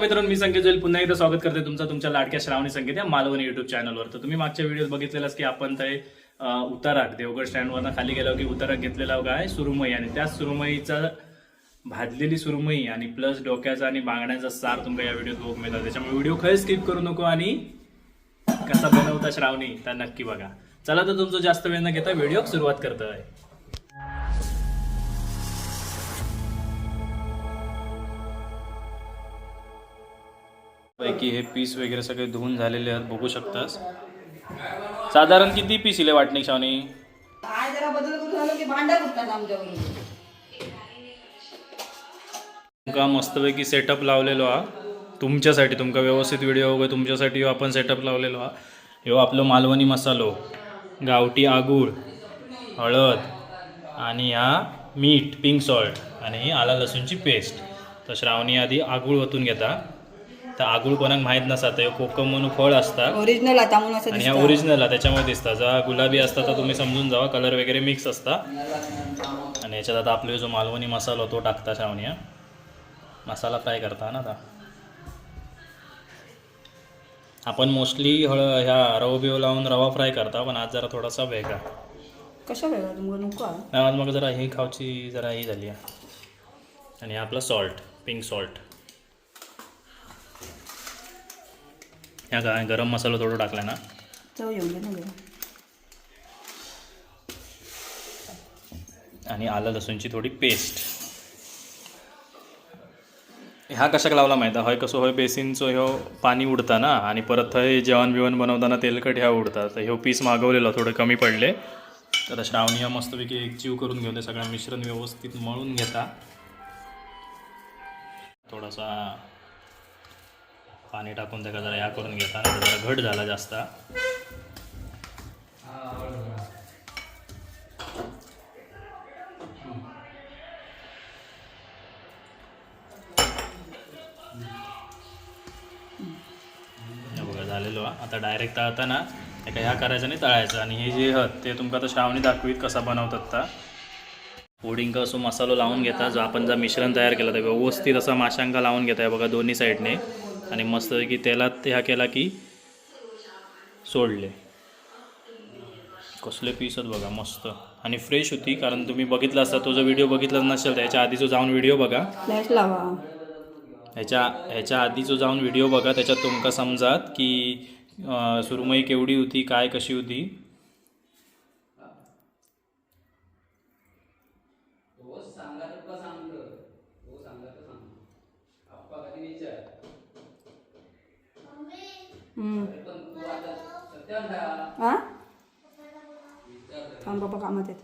मित्रांनो मी संकेत जोईल. पुन्हा एकदा स्वागत करते तुमचं तुमच्या लाडक्या श्रावणी संकेत या मालवणी युट्यूब चॅनलवर तर तुम्ही मागच्या व्हिडिओ बघितलेलाच की आपण ते उताराक देवगड स्टँडवरनं खाली गेलो की उताराक घेतलेला काय सुरुमई. आणि त्या सुरुमईचा भाजलेली सुरुमई आणि प्लस डोक्याचा आणि बांगड्यांचा सार तुमका या व्हिडिओत बघूक मिळतात. त्याच्यामुळे व्हिडिओ खरंच स्किप करू नको आणि कसा बनवता श्रावणी त्या नक्की बघा. चला तर तुमचं जास्त वेळ न घेता व्हिडिओ सुरुवात करतोय. पैकी हे पीस वगैरे सगळे धुवून झालेले आहेत बघू शकतास. साधारण किती पीस इले वाटणे शावनी? तुमका मस्तपैकी सेटअप लावलेलो हा. तुमच्यासाठी तुमका व्यवस्थित व्हिडिओ वगैरे तुमच्यासाठी आपण सेटअप लावलेलो हा. ह्यो आपलो मालवणी मसालो गावठी आगूळ हळद आणि हा मीठ पिंक सॉल्ट आणि ही आला लसूणची पेस्ट तर श्रावणी आधी आगूळ ओतून घेता. तर आगूळ कोणाक माहीत नसा ह्यो कोकम म्हणून फळ असता ओरिजिनल आता म्हणून असं आणि ह्या दिसतं. ओरिजिनल आहे त्याच्यामुळे दिसता. जर गुलाबी असता तर तुम्ही समजून जावा. कलर वगैरे मिक्स असता आणि याच्यात आता आपले जो मालवणी मसाला तो टाकता श्रावणी हा. मसाला फ्राय करता ना आता. आपण मोस्टली हळ ह्या रवा बिव लावून रवा फ्राय करता पण आज जरा थोडासा वेगळा कशा वेगळा तुम्हाला नको हा? आज मग जरा ही खावची जरा ही झाली आहे. आणि हा आपला सॉल्ट पिंक सॉल्ट ह्या काय गरम मसाला थोडं टाकला ना. चव येऊन दे ना जरा. आणि आलं लसूणची थोडी पेस्ट ह्या कशाक लावला माहिती होय कसं होय बेसिनचो ह्यो पाणी उडता ना? आणि परत थंय जेवण बिवण बनवताना तेलकट ह्या उडतात. तर ह्यो पीस मागवलेला थोडे कमी पडले. तर श्रावणी ह्या मस्तपैकी एक जीव करून घेऊन ते सगळं मिश्रण व्यवस्थित मळून घेता. थोडासा पाणी टाकून त्याला जरा या करून घेता जरा घट झाला जास्त. बघा झालेलो आता डायरेक्ट तळता ना एका ह्या करायचं नाही तळायचं. आणि हे जे हत ते तुमका आता श्रावणी दाखवीत कसा बनवतात ता. फोडिंग असो मसालो लावून घेता जो आपण जर मिश्रण तयार केलं तर व्यवस्थित असा माशांका लावून घेता. बघा दोन्ही साईडने आणि मस्त की तेलात ते ह्या केला की सोडले. कसले पीस आहेत बघा मस्त. आणि फ्रेश होती कारण तुम्ही बघितलं असता तो जो व्हिडिओ बघितला नसेल त्याच्या आधी जो जाऊन व्हिडिओ बघा. ह्याच्या ह्याच्या आधी जो जाऊन व्हिडिओ बघा त्याच्यात तुमका समजात की सुरमई केवढी होती काय कशी होती. थांब पप्पा कामात येत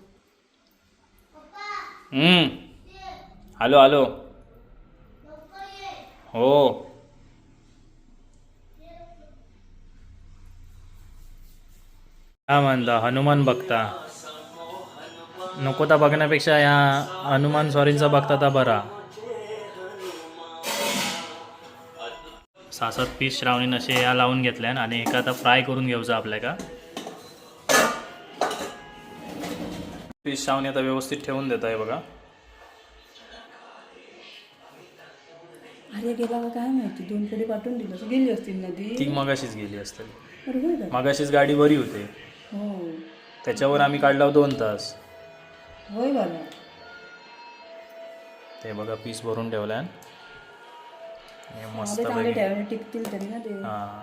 हॅलो हॅलो हो. काय म्हणता हनुमान बघता. नको त्या बघण्यापेक्षा ह्या हनुमान सॉरींचा बघता ता बरा. सहा सात पीस श्रावणी असे या लावून घेतल्यान आणि एका आता फ्राय करून घेऊचा आपल्या का पीस श्रावणी आता व्यवस्थित ठेवून देत आहे बघा. अरे गेला काय माहिती? दोन कडे पाठवून दिलं गेली असतील नदी ती? मगाशीच गेली असते. मगाशीच गाडी बरी होते. हो. त्याच्यावर आम्ही काढला दोन तास. होय बाबा. ते बघा पीस भरून ठेवल्यान. हे मस्त टिकतील तरी ना ते. हां.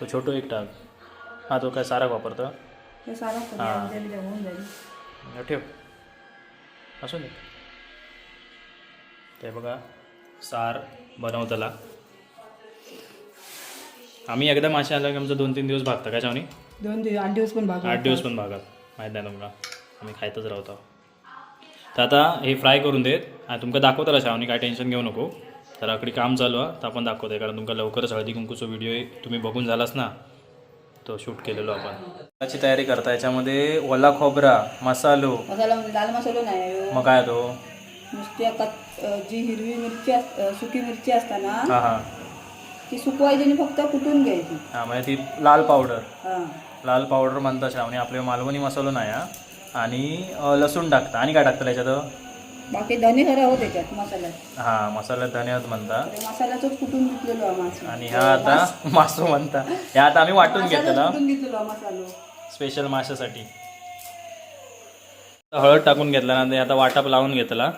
तो छोटो एक टाक. हा तो काय सारा वापरतो? सारा ठेव. असू दे. ते बघा सार बनवतला आम्ही एकदा मासे आला की आमचं दोन तीन दिवस भागता काय चावणी? दोन दिवस आठ दिवस पण भाग आठ दिवस पण भागात. माहीत नाही तुमका आम्ही खायतच राहतो. तर आता हे फ्राय करून देत. आणि तुमका दाखवताला शावनी काय टेन्शन घेऊ नको. तर आकडे काम चालू आहे तर आपण दाखवतोय कारण तुमका लवकरच हळदी कुंकूचा व्हिडिओ तुम्ही बघून झालाच ना? तो शूट केलेलो आपण. त्याची तयारी करता याच्यामध्ये ओला खोबरा मसालो. मसाला म्हणजे लाल मसाला नाही मग काय तो? अं, जी हिरवी मिरची अस सुकी मिरची असता ना हां हां. ती सुकवायची आणि फक्त कुटून घ्यायची. हां म्हणजे ती लाल पावडर हां. लाल पावडर म्हणता श्रावणी आपले मालवणी मसालो नाही हा. आणि अ, लसूण टाकता. आणि काय टाकतं त्याच्यात? बाकी धने खरा हो त्याच्यात मसाल्यात. हा मसाला धन्यात म्हणता. ते मसाल्याचंच कुटून घेतलेलो हा मासा? आणि ह्या आता मासू म्हणता. ह्या आता आम्ही वाटून कुटून घेतलेलो. हा मसालो? स्पेशल माशासाठी. हळद टाकून घेतला ना ते आता वाटप लावून घेतला.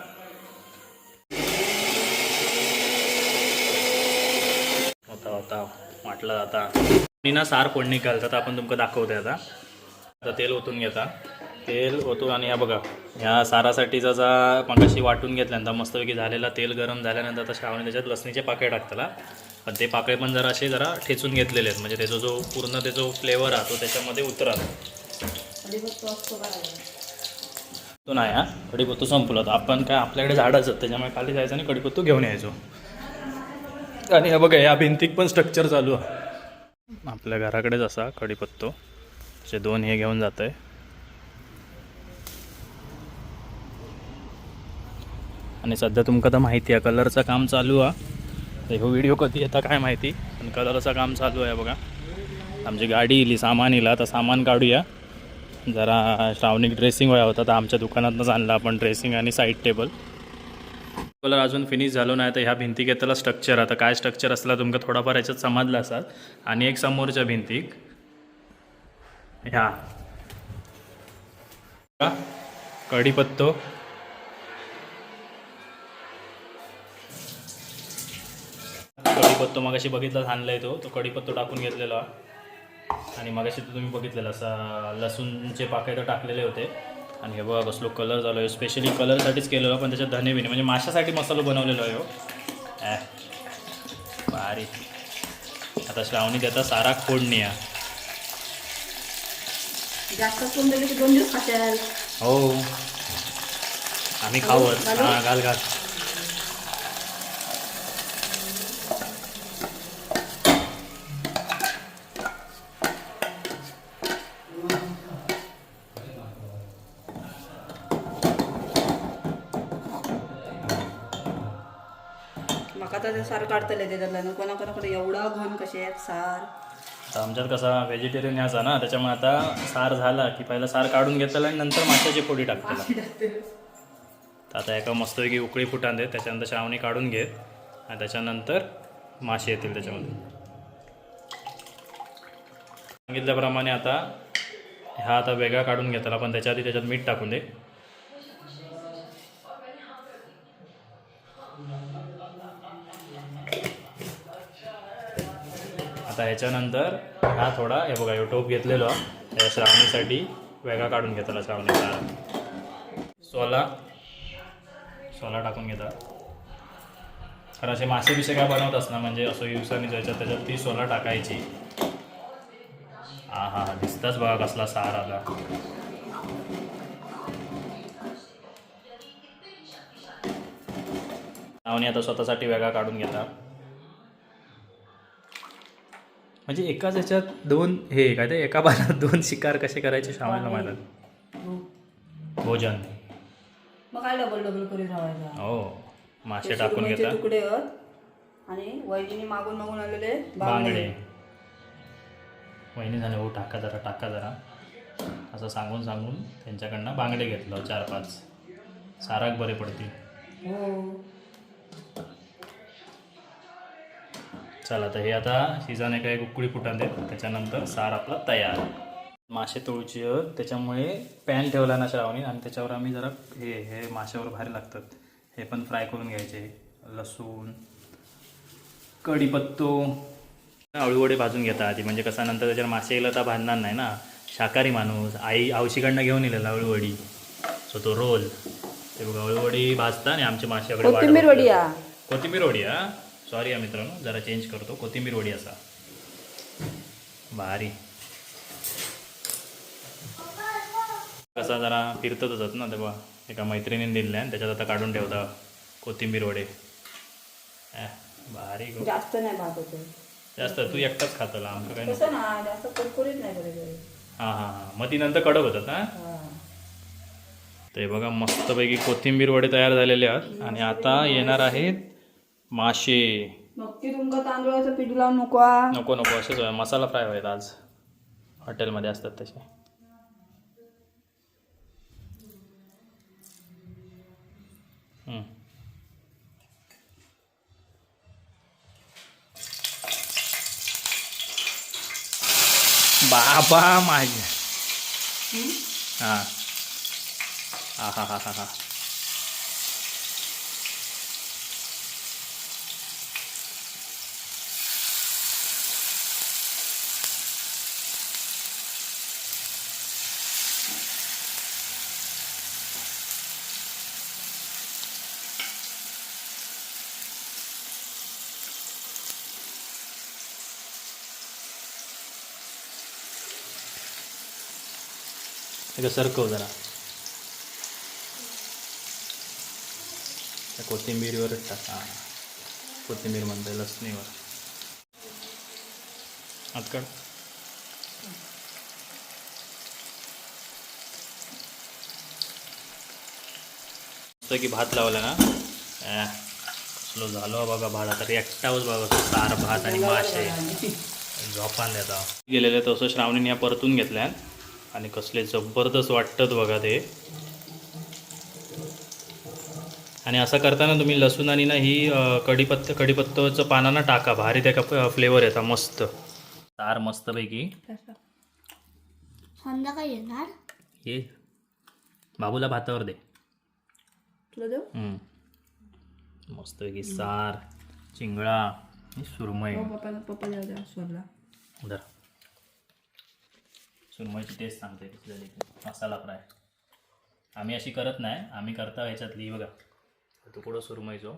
होता होता. वाटला जाता आणि ना सार फोडणी घालतात आपण तुमका दाखवते आता. आता तेल ओतून घेता. तेल होतो आणि हा बघा ह्या सारासाठीचा जा मगाशी वाटून घेतल्यानंतर मस्तपैकी झालेला तेल गरम झाल्यानंतर आता श्रावणी त्याच्यात लसणीचे पाकळे टाकताला. पण ते पाकळे पण जरा असे जरा ठेचून घेतलेले आहेत. म्हणजे त्याचा जो पूर्ण त्याचा फ्लेवर आहे तो त्याच्यामध्ये उतरा तो नाही हा? कढीपत्तो संपला होता. आपण काय आपल्याकडे झाडच आहेत त्याच्यामुळे खाली जायचं आणि कढीपत्तो घेऊन यायचो. आणि हे बघा या भिंतीक पण स्ट्रक्चर चालू आहे. आपल्या घराकडेच असा कढीपत्तो. असे दोन हे घेऊन जात आहे आणि सध्या तुमका तर माहिती आहे कलरचं काम चालू आहे. तर ह्यो व्हिडिओ कधी येता काय माहिती पण कलरचं काम चालू आहे बघा. आमची गाडी इली सामान इला तर सामान काढूया. जरा श्रावणिक ड्रेसिंग व्हाय होता तर आमच्या दुकानातनंच आणला आपण ड्रेसिंग आणि साईड टेबल कलर अजून फिनिश झालो नाही तर ह्या भिंती घेतला स्ट्रक्चर आता काय स्ट्रक्चर असला तुमका थोडाफार याच्यात समजला असाल. आणि एक समोरच्या भिंतीक. ह्या. कढीपत्तो. कढीपत्तो मगाशी बघितला आणलाय तो. तो कढीपत्तो टाकून घेतलेला. आणि मगाशी तर तुम्ही बघितलेलं असा लसूणचे पाकिट टाकलेले होते. आणि हे बघा कसलो कलर झालो आहे स्पेशली कलरसाठीच केलेलो पण त्याच्यात धने बिने. म्हणजे माशासाठी मसालो बनवलेलो आहे हो. भारी. आता श्रावणी त्याचा सारा फोडणी आहे हो. आम्ही घालू? हां घाल घाल. माका तर ते सार काढतले त्याच्यातलं कोणा कोणाकडे एवढा घन कसे आहेत सार. आता आमच्यात कसा व्हेजिटेरियन याचा ना त्याच्यामुळे आता सार झाला की पहिला सार काढून घेतला आणि नंतर माशाची फोडी टाकतेला. तर आता एका मस्तपैकी उकळी फुटान देत त्याच्यानंतर श्रावणी काढून घेत आणि त्याच्यानंतर मासे येतील त्याच्यामध्ये सांगितल्याप्रमाणे आता ह्या आता वेगळा काढून घेतला पण त्याच्या आधी त्याच्यात मीठ टाकून दे. आता ह्याच्यानंतर हा थोडा हे बघा यो टोप घेतलेलो त्या श्रावणीसाठी वेगळा काढून घेतला श्रावणीचा सोला. सोला टाकून घेता. कारण असे मासे बिसे काय बनवत असणार म्हणजे असं दिवसांनी जायचं त्याच्यात ती सोला टाकायची. हा हा हा दिसताच बघा कसला सार आला. श्रावणी आता स्वतःसाठी वेगळा काढून घेता. म्हणजे एकाच याच्यात दोन हे काय ते एका बारात दोन शिकार कसे करायचे श्रावणीला माहिती भोजन. मग काय डबल डबल करून राहायचा? हो. मासे टाकून सुरमईचे घेता. तुकडे आहेत आणि वहिनी मागून मागून आलेले बांगडे. वहिनी झाले हो टाका जरा टाका जरा. असं सांगून सांगून त्यांच्याकडनं बांगडे घेतलं चार पाच. साराक बरे पडतील. हो. चला तर हे आता शिजाने काय उकळी फुटान देत त्याच्यानंतर सार आपला तयार. मासे तळूची त्याच्यामुळे पॅन ठेवला ना श्रावणी आणि त्याच्यावर आम्ही जरा हे हे माशावर भारी लागतात. हे पण फ्राय करून घ्यायचे. लसूण कढीपत्तो. अळूवडे भाजून घेता आधी म्हणजे कसं नंतर त्याच्यावर मासे येईल तर भाजणार नाही ना. शाकाहारी माणूस आई आवशीकडनं घेऊन येलेला अळूवडी सो तो रोल. ते बघा अळूवडी भाजता आणि आमचे वाट कोथिंबीर. वडी कोथिंबीर वडी हा सॉरी हा मित्रांनो जरा चेंज करतो. कोथिंबीर वडी असा. भारी. कसा जरा फिरतच होतात ना तेव्हा एका मैत्रिणीने दिले आणि त्याच्यात आता काढून ठेवता कोथिंबीर वडे. भारी जास्त नाही जास्त तू एकटाच खातला आमचं काय ना नाही हां हां हां. मग ती नंतर कडक होतात हा. हा. ते बघा मस्तपैकी कोथिंबीर वडे तयार झालेले आहेत. आणि आता येणार आहेत माशे. नक्की तुमका तांदूळाचं पीठ लावून नको नको नको असेच मसाला फ्राय होईल आज. हॉटेलमध्ये असतात तसे. बाबा माझ्या हां हा. हा हा हा हा एक सरकव जरा. त्या कोथिंबीरीवरच टाका. कोथिंबीर म्हणते लसणीवर. मस्त की भात लावला ना? अं, कसलो झालो बघा भात. आता एकटाच बघा सार भात आणि मासे. झोपान देता. गेलेले तसं श्रावणीने या परतून घेतल्या आणि कसले जबरदस्त वाटतात बघा ते. आणि असं करताना तुम्ही लसूण आणि ना ही कढीपत्ता कढीपत्त्याचं पानानं टाका भारी त्याका फ्लेवर येतात मस्त. तार मस्तपैकी. संध्याकाळी येणार? हे बाबूला भातावर दे. हम्म. मस्तपैकी सार चिंगळा आणि सुरमई. हो पप्पाला पप्पा सुरमईची टेस्ट सांगते कसली झाली. मसाला फ्राय आम्ही अशी करत नाही. आम्ही करता ह्याच्यातली बघा. तुकडं सुरमईचो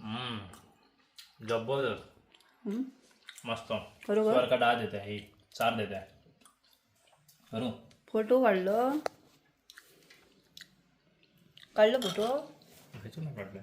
हम्म. जबरदस्त हम्म. मस्त. बरोबर. का डाळ देते ही चार देते. करू? फोटो काढलं. काढलं फोटो? नाही काढलं